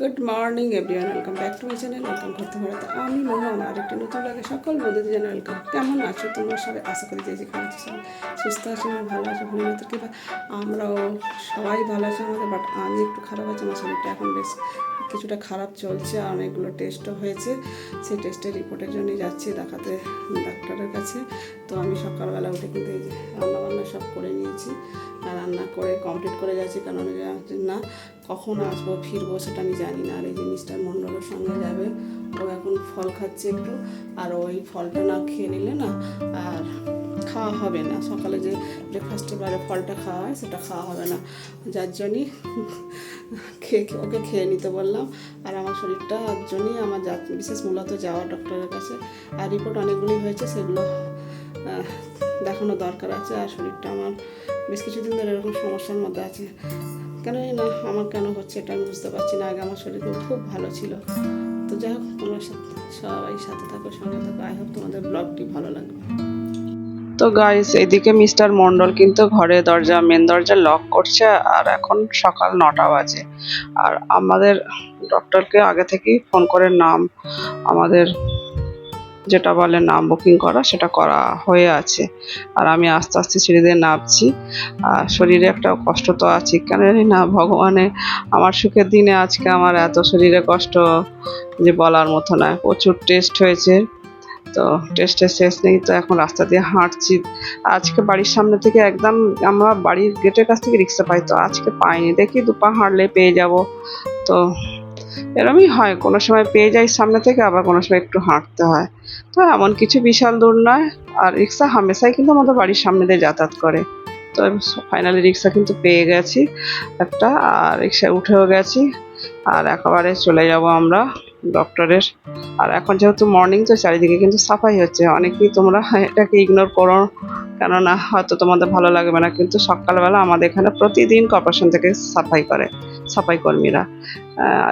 Good morning everyone welcome back to my channel welcome করতে পারো তো আমি মোহন, আরেকটি নতুন লাগে সকল বন্ধুদের জানাই ওয়েলকাম কেমন আছো তোমরা সবাই? আশা করি যে যেখানে আছো সবাই সুস্থ আছো ভালো আছো। ভূমিমাতার কৃপা আমরাও সবাই ভালো আছি আমাদের বাট আমি একটু খারাপ আছে। আমার শরীরটা এখন বেশ কিছুটা খারাপ চলছে আর অনেকগুলো টেস্টও হয়েছে। সেই টেস্টের রিপোর্টের জন্যই যাচ্ছি দেখাতে ডাক্তারের কাছে। তো আমি সকালবেলা উঠে কিন্তু এই যে রান্নাবান্না সব করে নিয়েছি। আর রান্না করে কমপ্লিট করে যাচ্ছি। কারণ না কখন আসব, ফিরবো সেটা আমি জানি না। আর এই যে মিস্টার মণ্ডলের সঙ্গে যাবে, ও এখন ফল খাচ্ছে একটু, আর ওই ফলটা না খেয়ে নিলে না আর খাওয়া হবে না। সকালে যে ব্রেকফাস্টের বাইরে ফলটা খাওয়া হয়, সেটা খাওয়া হবে না। যার জন্যই খেয়ে, ওকে খেয়ে নিতে বললাম। আর আমার শরীরটা জন্যই আমার যা, বিশেষ মূলত যাওয়া ডক্টরের কাছে। আর রিপোর্ট অনেকগুলি হয়েছে, সেগুলো দেখানো দরকার আছে। আর শরীরটা আমার বেশ কিছুদিন ধরে এরকম সমস্যার মধ্যে আছে। কেন না, আমার কেন হচ্ছে এটা আমি বুঝতে পারছি না। আগে আমার শরীর কিন্তু খুব ভালো ছিল। তো যাই হোক, তোমরা সবাই সাথে থাকো, সঙ্গে থাকো। আই হোপ তোমাদের ব্লগটি ভালো লাগবে। তো গাইস এদিকে মিস্টার মন্ডল কিন্তু ঘরে দরজা মেন দরজা লক করছে, আর এখন সকাল নটা বাজে। আর আমাদের ডক্টরকে আগে থেকেই ফোন করে নাম আমাদের যেটা বলে নাম বুকিং করা, সেটা করা হয়ে আছে। আর আমি আস্তে আস্তে সিঁড়ি দিয়ে নামছি। আর শরীরে একটা কষ্ট তো আছে কেন জানি না ভগবানে আমার সুখের দিনে আজকে আমার এত শরীরে কষ্ট যে বলার মতো নয় প্রচুর টেস্ট হয়েছে। তো টেস্টের শেষ নেই, তো এখন রাস্তা দিয়ে হাঁটছি। আজকে বাড়ির সামনে থেকে একদম আমরা বাড়ির গেটের কাছ থেকে রিক্সা পাই, তো আজকে পাইনি। দেখি দুপা হাঁটলে পেয়ে যাব। তো এরমই হয়। কোনো সময় পেয়ে যাই সামনে থেকে, আবার কোনো সময় একটু হাঁটতে হয়। তো এমন কিছু বিশাল দূর নয় আর রিক্সা হামেশাই কিন্তু আমাদের বাড়ির সামনে দিয়ে যাতায়াত করে। তো ফাইনালি রিক্সা কিন্তু পেয়ে গেছি একটা, আর রিক্সায় উঠেও গেছি। আর একেবারে চলে যাব আমরা ডক্টরের আর এখন যেহেতু মর্নিং তো চারিদিকে কিন্তু সাফাই হচ্ছে। অনেকেই তোমরা এটাকে ইগনোর করো, কেননা হয়তো তোমাদের ভালো লাগবে না, কিন্তু সকালবেলা আমাদের এখানে প্রতিদিন কর্পোরেশন থেকে সাফাই করে। সাফাই কর্মীরা।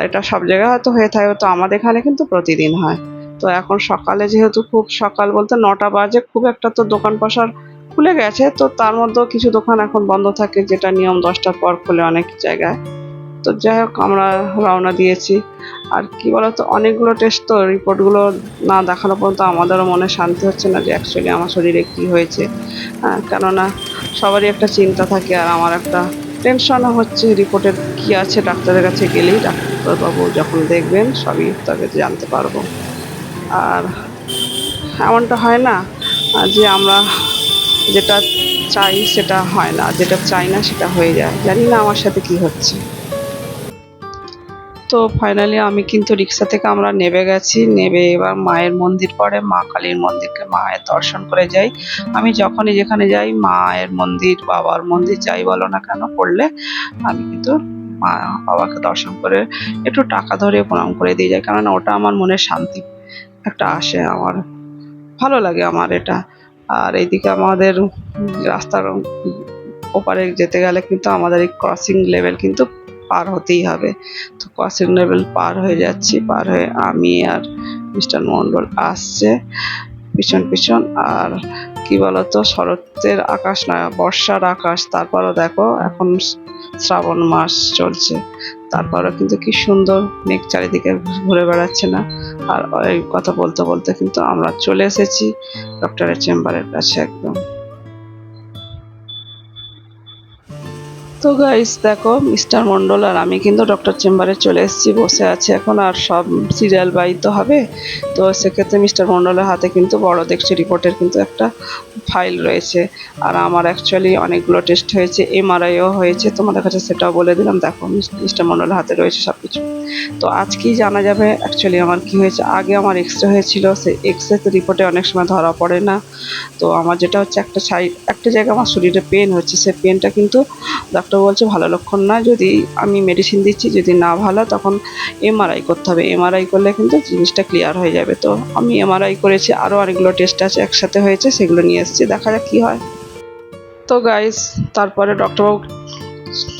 এটা সব জায়গায় হয়তো হয়ে থাকে তো আমাদের এখানে কিন্তু প্রতিদিন হয়। তো এখন সকালে যেহেতু খুব সকাল বলতে নটা বাজে খুব একটা তো দোকান পাশার খুলে গেছে তো তার মধ্যেও কিছু দোকান এখন বন্ধ থাকে যেটা নিয়ম দশটার পর খুলে অনেক জায়গায়। তো যাই হোক আমরা রওনা দিয়েছি। আর কি বলতো অনেকগুলো টেস্ট তো রিপোর্টগুলো না দেখানো পর্যন্ত আমাদেরও মনে শান্তি হচ্ছে না যে অ্যাকচুয়ালি আমার শরীরে কি হয়েছে। হ্যাঁ, কেননা সবারই একটা চিন্তা থাকে আর আমার একটা টেনশনও হচ্ছে রিপোর্টের কি আছে ডাক্তারের কাছে গেলেই ডাক্তারবাবু যখন দেখবেন সবই তবে জানতে পারব। আর এমনটা হয় না যে আমরা যেটা চাই সেটা হয় না, যেটা চাই না সেটা হয়ে যায়। জানি না আমার সাথে কি হচ্ছে। তো ফাইনালি আমি কিন্তু রিক্সা থেকে আমরা নেবে গেছি। নেবে এবার মায়ের মন্দির পরে, মা কালীর মন্দিরকে মায়ের দর্শন করে যাই। আমি যখনই যেখানে যাই, মায়ের মন্দির, বাবার মন্দির যাই বলো না কেন পড়লে আমি কিন্তু মা বাবাকে দর্শন করে একটু টাকা ধরে প্রণাম করে দিয়ে যাই। কারণ ওটা আমার মনে শান্তি একটা আসে আমার। ভালো লাগে আমার এটা। আর এইদিকে আমাদের রাস্তার ওপারে যেতে গেলে কিন্তু আমাদের এই ক্রসিং লেভেল কিন্তু পার হতেই হবে। তো ক্রসিং লেভেল পার হয়ে যাচ্ছি, পার হয়ে আমি আর মিস্টার মন্ডল আসছে পিছন পিছন। আর কি বলতো, শরতের আকাশ না, বর্ষার আকাশ, তারপরও দেখো এখন শ্রাবণ মাস চলছে। তারপরও কিন্তু কি সুন্দর মেঘ চারিদিকে ঘুরে বেড়াচ্ছে না। আর ওই কথা বলতে বলতে কিন্তু আমরা চলে এসেছি ডক্টরের চেম্বারের কাছে একদম। তো গাইস দেখো মিস্টার মন্ডল আর আমি কিন্তু ডক্টর চেম্বারে চলে এসেছি, বসে আছে এখন, আর সব সিরিয়াল বাইতে হবে। তো সেক্ষেত্রে মিস্টার মন্ডলের হাতে কিন্তু বড় দেখছি রিপোর্টের কিন্তু একটা ফাইল রয়েছে। আর আমার অ্যাকচুয়ালি অনেকগুলো টেস্ট হয়েছে এমআরআইও হয়েছে, তোমাদের কাছে সেটাও বলে দিলাম। দেখো মিস্টার মন্ডলের হাতে রয়েছে সব কিছু তো আজকেই জানা যাবে অ্যাকচুয়ালি আমার কি হয়েছে। আগে আমার এক্স রে হয়েছিল, সে এক্স রে রিপোর্টে অনেক সময় ধরা পড়ে না। তো আমার যেটা হচ্ছে একটা সাইড একটা জায়গায় আমার শরীরে পেন হচ্ছে। সে পেনটা কিন্তু ডাক্তার বলছে ভালো লক্ষণ না। যদি আমি মেডিসিন দিচ্ছি, যদি না ভালো, তখন এমআরআই করতে হবে। এমআরআই করলে কিন্তু জিনিসটা ক্লিয়ার হয়ে যাবে। তো আমি এমআরআই করেছি আরও অনেকগুলো টেস্ট আছে একসাথে হয়েছে, সেগুলো নিয়ে এসেছি। দেখা যাক কী হয়। তো গাইস তারপরে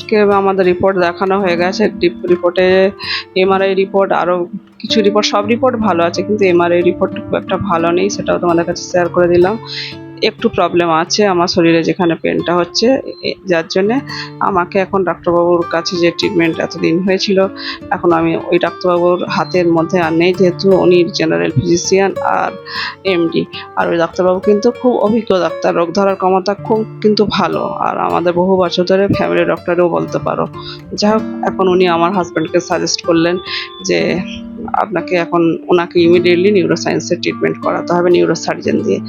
ডক্টরবাবুকে আমাদের রিপোর্ট দেখানো হয়ে গেছে রিপোর্টে এমআরআই রিপোর্ট আরও কিছু রিপোর্ট সব রিপোর্ট ভালো আছে, কিন্তু এমআরআই রিপোর্ট খুব একটা ভালো নেই, সেটাও তোমাদের কাছে শেয়ার করে দিলাম। একটু প্রবলেম আছে আমার শরীরে যেখানে পেনটা হচ্ছে যার জন্যে আমাকে এখন ডাক্তারবাবুর কাছে যে ট্রিটমেন্ট এতদিন হয়েছিল, এখন আমি ওই ডাক্তারবাবুর হাতের মধ্যে আর নেই, যেহেতু উনি জেনারেল ফিজিশিয়ান আর এমডি আর ওই ডাক্তারবাবু কিন্তু খুব অভিজ্ঞ ডাক্তার, রোগ ধরার ক্ষমতা খুব কিন্তু ভালো। আর আমাদের বহু বছর ধরে ফ্যামিলি ডক্টরেও বলতে পারো। যাই হোক, এখন উনি আমার হাজব্যান্ডকে সাজেস্ট করলেন যে আপনাকে এখন ওনাকে ইমিডিয়েটলি নিউরোসায়েন্সের ট্রিটমেন্ট করাতে হবে নিউরোসার্জন দিয়ে।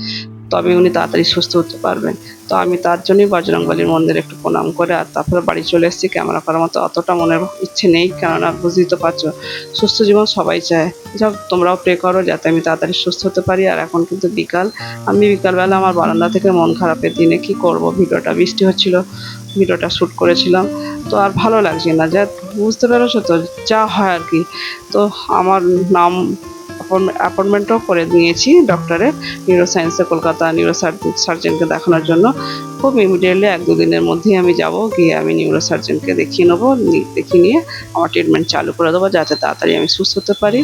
তবে উনি তাড়াতাড়ি সুস্থ হতে পারবেন। তো আমি তার জন্যই বজরংবলীর মন্দিরে একটু প্রণাম করে আর তারপরে বাড়ি চলে এসেছি ক্যামেরা করার মতো। অতটা মনের ইচ্ছে নেই, কেননা বুঝতেই তো পারছ, সুস্থ জীবন সবাই চায়। যাক তোমরাও প্রে করো যাতে আমি তাড়াতাড়ি সুস্থ হতে পারি। আর এখন কিন্তু বিকাল। আমি বিকালবেলা আমার বারান্দা থেকে মন খারাপের দিনে কি করব? ভিডিওটা বৃষ্টি হচ্ছিল, ভিডিওটা শ্যুট করেছিলাম। তো আর ভালো লাগছে না। যা বুঝতে পেরেছ তো, যা হয় আর কি। তো আমার নাম অ্যাপয়েন্টমেন্টও করে নিয়েছি ডক্টরের নিউরো সায়েন্সে কলকাতা নিউরো সার্জেনকে দেখানোর জন্য। খুব ইমিডিয়েটলি এক দুদিনের মধ্যেই আমি যাব, গিয়ে আমি নিউরো সার্জনকে দেখিয়ে নেব দেখিয়ে নিয়ে আমার ট্রিটমেন্ট চালু করে দেবো, যাতে তাড়াতাড়ি আমি সুস্থ হতে পারি।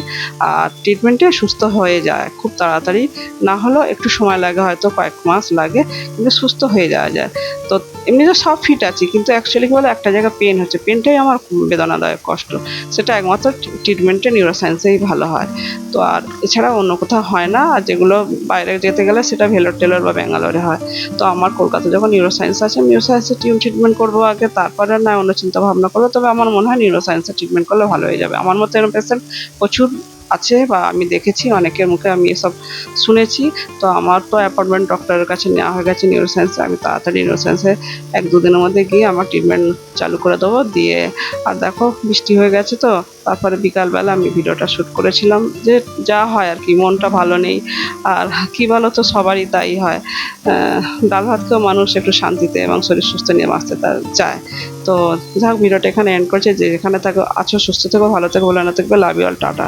আর ট্রিটমেন্টে সুস্থ হয়ে যায়, খুব তাড়াতাড়ি। না হলেও একটু সময় লাগে, হয়তো কয়েক মাস লাগে, কিন্তু সুস্থ হয়ে যাওয়া যায়। তো এমনিতে সব ফিট আছি, কিন্তু অ্যাকচুয়ালি কি বলে একটা জায়গায় পেন হচ্ছে। পেনটাই আমার বেদনাদায়ক কষ্ট। সেটা একমাত্র ট্রিটমেন্টে নিউরোসায়েন্সেই ভালো হয়। তো আর এছাড়া অন্য কোথাও হয় না, আর যেগুলো বাইরে যেতে গেলে সেটা ভেলোর টেলোর বা ব্যাঙ্গালোরে হয়। তো আমার কলকাতা যখন নিউরোসায়েন্স আছে নিউরোসায়েন্সের টিউন ট্রিটমেন্ট করব আগে, তারপরে না অন্য চিন্তা ভাবনা করব। তবে আমার মনে হয় নিউরোসায়েন্সের ট্রিটমেন্ট করলে ভালো হয়ে যাবে। আমার মতো এরকম পেশেন্ট প্রচুর আছে বা আমি দেখেছি, অনেকের মুখে আমি এসব শুনেছি। তো আমার তো অ্যাপয়েন্টমেন্ট ডক্টরের কাছে নেওয়া হয়ে গেছে নিউরোসায়েন্সে আমি তাড়াতাড়ি নিউরোসায়েন্সে এক দুদিনের মধ্যে গিয়ে আমার ট্রিটমেন্ট চালু করে দেবো। দিয়ে আর দেখো, বৃষ্টি হয়ে গেছে তো, তারপরে বিকালবেলা আমি ভিডিওটা শ্যুট করেছিলাম যে যা হয় আর কি, মনটা ভালো নেই। আর কি বলো তো সবারই তাই হয়। ডাল ভাত খেয়েও মানুষ একটু শান্তিতে এবং শরীর সুস্থ নিয়ে বাঁচতে তার চায়। তো যাই হোক, ভিডিওটা এখানে এন্ড করছে। যে এখানে থাকো, আছো, সুস্থ থেকো, ভালো থেকো ভালো না থাকবে। Love you all tata.